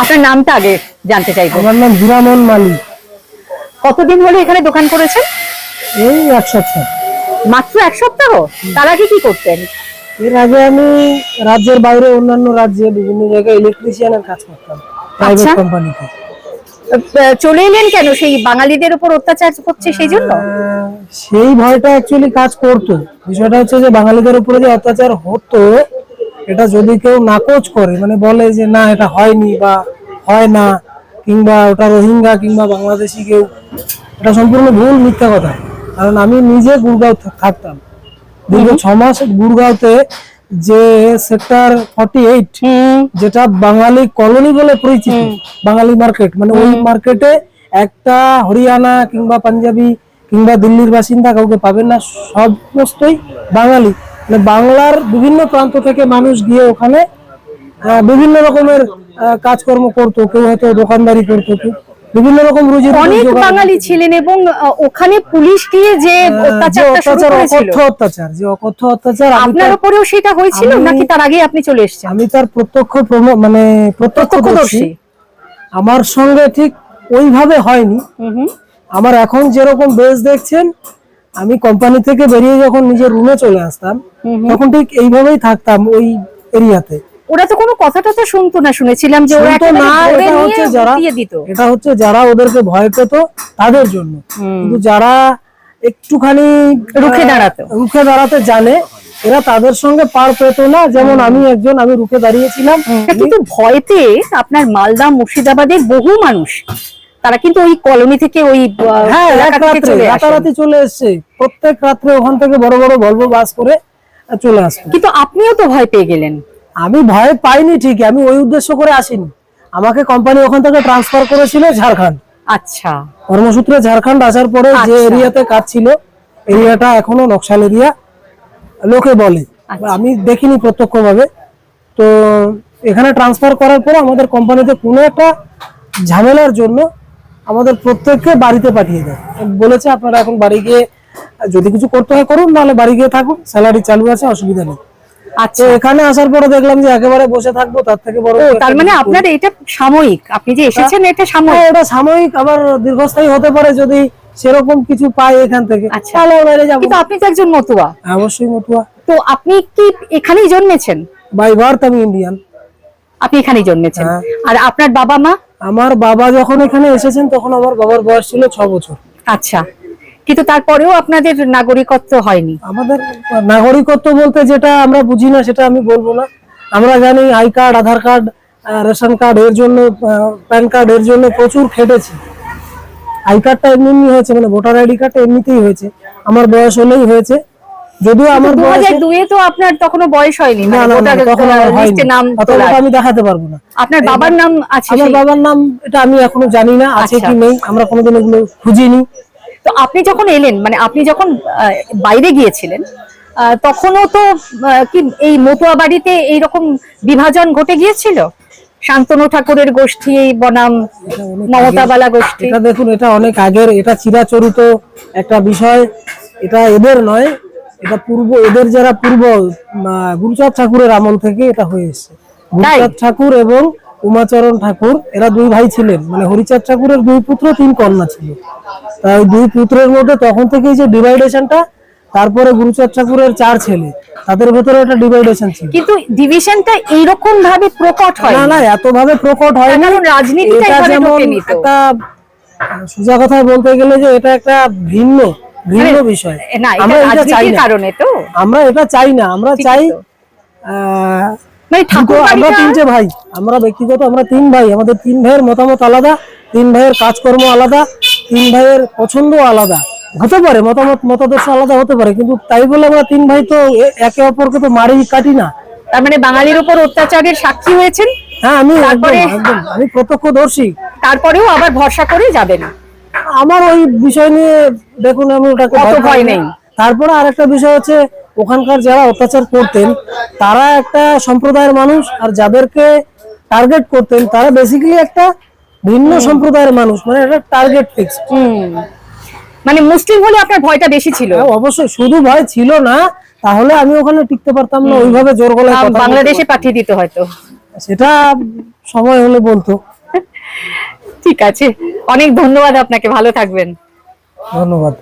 আপনার নামটা আগে জানতে চাইব। আমার নাম হিরামন মালিক। কতদিন হলো এখানে দোকান করেছেন? এই এক সপ্তাহ। মাত্র এক সপ্তাহ? তার আগে কি করতেন? এর আগে আমি রাজ্যের বাইরে অন্যান্য রাজ্যে বিভিন্ন জায়গায় ইলেকট্রিশিয়ানের কাজ করতাম প্রাইভেট আচ্ছা। কোম্পানিতে চলে এলেন কেন? সেই বাঙালিদের উপর অত্যাচার হচ্ছে সেই জন্য? সেই ভয়টা অ্যাকচুয়ালি কাজ করতো। বিষয়টা হচ্ছে যে বাঙালিদের উপরে যে অত্যাচার হতো এটা যদি কেউ নাকচ করে মানে বলে যে না এটা হয়নি বা হয় না কিংবা ওটা রোহিঙ্গা কিংবা বাংলাদেশি কেউ এটা সম্পূর্ণ ভুল মিথ্যা কথা। কারণ আমি নিজে গুড়গাঁও থা- থাকতাম। দীর্ঘ ছ মাস গুড়গাঁওতে যে সেক্টর ফর্টি এইট যেটা বাঙালি কলোনি বলে পরিচিত বাঙালি মার্কেট মানে ওই মার্কেটে একটা হরিয়ানা কিংবা পাঞ্জাবি কিংবা দিল্লির বাসিন্দা কাউকে পাবেন না সমস্তই বাঙালি। বাংলার বিভিন্ন প্রান্ত থেকে মানুষ গিয়ে ওখানে বিভিন্ন রকমের কাজকর্ম করতো কেউ হয়তো দোকানদারি করতো বিভিন্ন রকম রুজি অনেক বাঙালি ছিলেন এবং ওখানে পুলিশ গিয়ে যে অত্যাচারটা শুরু অত্যাচার অত্যাচার যে অকথ্য অত্যাচার আপনার উপরেও সেটা হয়েছিল নাকি তার আগে আপনি চলে এসেছেন? আমি তার প্রত্যক্ষ মানে প্রত্যক্ষদর্শী। আমার সঙ্গে ঠিক ওইভাবে হয়নি। আমার এখন যেরকম বেশ দেখছেন আমি কোম্পানি থেকে বেরিয়ে যখন নিজের রুমে চলে আসতাম তখন ঠিক এইভাবেই থাকতাম ওই এরিয়াতে। ওরা তো কোনো কথা টথা শুনতো না শুনেছিলাম যে ওরা না এটা হচ্ছে যারা এটা হচ্ছে যারা ওদেরকে ভয় পেত তাদের জন্য। কিন্তু যারা একটুখানি রুখে দাঁড়াতো। রুখে দাঁড়াতে জানে এরা তাদের সঙ্গে পার পেত না। যেমন আমি একজন আমি রুখে দাঁড়িয়েছিলাম। কিন্তু ভয়তে আপনার মালদা মুর্শিদাবাদের বহু মানুষ তারা কিন্তু ওই কলোনি থেকে ওই হ্যাঁ। রাতারাতি চলে এসছে। প্রত্যেক রাত্রে ওখান থেকে বড় বড় ভলভো বাস করে চলে আসতো কিন্তু আপনিও তো ভয় পেয়ে গেলেন। আমি ভয় পাইনি ঠিকই আমি ওই উদ্দেশ্য করে আসিনি। আমাকে কোম্পানি ওখান থেকে ট্রান্সফার করেছিল ঝাড়খণ্ড। আচ্ছা। কর্মসূত্রে ঝাড়খণ্ড আসার পরে যে আচ্ছা। এরিয়াতে কাজ ছিল এরিয়াটা এখনও নকশাল এরিয়া লোকে বলে। আচ্ছা। আমি দেখিনি প্রত্যক্ষভাবে। তো এখানে ট্রান্সফার করার পরে আমাদের কোম্পানিতে কোনো একটা ঝামেলার জন্য আমাদের প্রত্যেককে বাড়িতে পাঠিয়ে দেয়। বলেছে আপনারা এখন বাড়ি গিয়ে যদি কিছু করতে হয় করুন নাহলে বাড়ি গিয়ে থাকুন স্যালারি চালু আছে অসুবিধা নেই। আচ্ছা। এখানে আসার পরে দেখলাম যে একেবারে বসে থাকব তার থেকে বড় তার মানে আপনার এটা সাময়িক। আপনি যে এসেছেন এটা সাময়িক। হ্যাঁ, এটা সাময়িক আবার দীর্ঘস্থায়ী হতে পারে যদি সেরকম কিছু পাই এখান থেকে। আচ্ছা। তাহলে বাইরে যাব। কিন্তু আপনি তো একজন মতুয়া। অবশ্যই মতুয়া। তো আপনি কি এখানেই জন্মেছেন? বাই বার্থ আমি ইন্ডিয়ান আপনি এখানেই জন্মেছেন। হ্যাঁ। আর আপনার বাবা মা? আমার বাবা যখন এখানে এসেছেন তখন আমার বাবার বয়স ছিল ছ বছর। আচ্ছা। কিন্তু তারপরেও আপনাদের নাগরিকত্ব হয়নি। আমাদের নাগরিকত্ব বলতে যেটা আমরা বুঝি না সেটা আমি বলব না। আমরা জানি I card Aadhaar card ration card এর জন্য প্যান কার্ড এর জন্য প্রচুর খেটেছি। আই কার্ডটা এমনি এমনি হয়েছে মানে ভোটার আইডি কার্ডটা এমনিতেই হয়েছে। আমার বয়স হলেই হয়েছে। যদিও আমার দু বয়সে হাজার দুয়ে তো আপনার তখনো বয়স হয়নি না মানে তখন লিস্টে নাম তোলা আমি দেখাতে পারব না। আপনার বাবার নাম আছে আমার বাবার নাম এটা আমি এখনও জানি না আছে আচ্ছা। কি নেই আমরা কোনোদিন এগুলো খুঁজিনি। আপনি যখন এলেন মানে আপনি যখন বাইরে গিয়েছিলেন তখনও তো কি এই মতুয়া বাড়িতে এইরকম বিভাজন ঘটে গিয়েছিল? শান্তনু ঠাকুরের গোষ্ঠী বনাম মমতাবালা গোষ্ঠী। এটা দেখুন এটা অনেক আগের এটা চিরাচরিত একটা বিষয়। এটা এদের নয় এটা পূর্ব এদের যারা পূর্ব গুরুচাঁদ ঠাকুরের আমল থেকে এটা হয়ে এসেছে। গুরুচাঁদ ঠাকুর এবং উমাচরণ ঠাকুর এরা দুই ভাই ছিলেন। মানে হরিচাঁদ ঠাকুরের দুই পুত্র তিন কন্যা ছিল। তাই দুই পুত্রের মধ্যে তখন থেকেই যে ডিভাইডেশনটা তারপরে গুরুচাঁদ ঠাকুরের চার ছেলে তাদের ভেতরে একটা ডিভাইডেশন ছিল। কিন্তু ডিভিশনটা এইরকম ভাবে প্রকট হয়? না না এত ভাবে প্রকট হয় না কারণ রাজনীতিটা যেমন। একটা সোজা কথায় বলতে গেলে যে এটা একটা ভিন্ন ভিন্ন বিষয়। না এটা আমরা এটা চাই না। কারণে তো। আমরা এটা চাই না। আমরা চাই আহ, মানে ঠাকুর আমরা তিনটে ভাই। আমরা ব্যক্তিগত আমরা তিন ভাই। আমাদের তিন ভাইয়ের মতামত আলাদা তিন ভাইয়ের কাজকর্ম আলাদা তিন ভাইয়ের পছন্দ আলাদা। হতে পারে মতামত মতাদর্শ আলাদা হতে পারে কিন্তু তাই বলে আমরা তিন ভাই তো একে অপরকে তো মারি কাটি না। তার মানে বাঙালির উপর অত্যাচারের সাক্ষী হয়েছেন? হ্যাঁ আমি একদম আমি প্রত্যক্ষদর্শী। তারপরেও আবার ভরসা করে যাবেন আমার ওই বিষয় নিয়ে দেখুন আমি অত ভয় নেই। তারপরে আরেকটা বিষয় হচ্ছে ওখানকার যারা অত্যাচার করতেন তারা একটা সম্প্রদায়ের মানুষ আর যাদেরকে টার্গেট করতেন তারা বেসিক্যালি একটা ভিন্ন সম্প্রদায়ের মানুষ মানে একটা টার্গেট ফিক্স মানে মুসলিম হলে আপনার ভয়টা বেশি ছিল। অবশ্যই শুধু ভয় ছিল না তাহলে আমি ওখানে টিকতে পারতাম না ওইভাবে জোর গলায় বলতে বাংলাদেশে পাঠিয়ে দিত হয়তো। সেটা সময় হলে বলতো। ঠিক আছে অনেক ধন্যবাদ আপনাকে ভালো থাকবেন। ধন্যবাদ।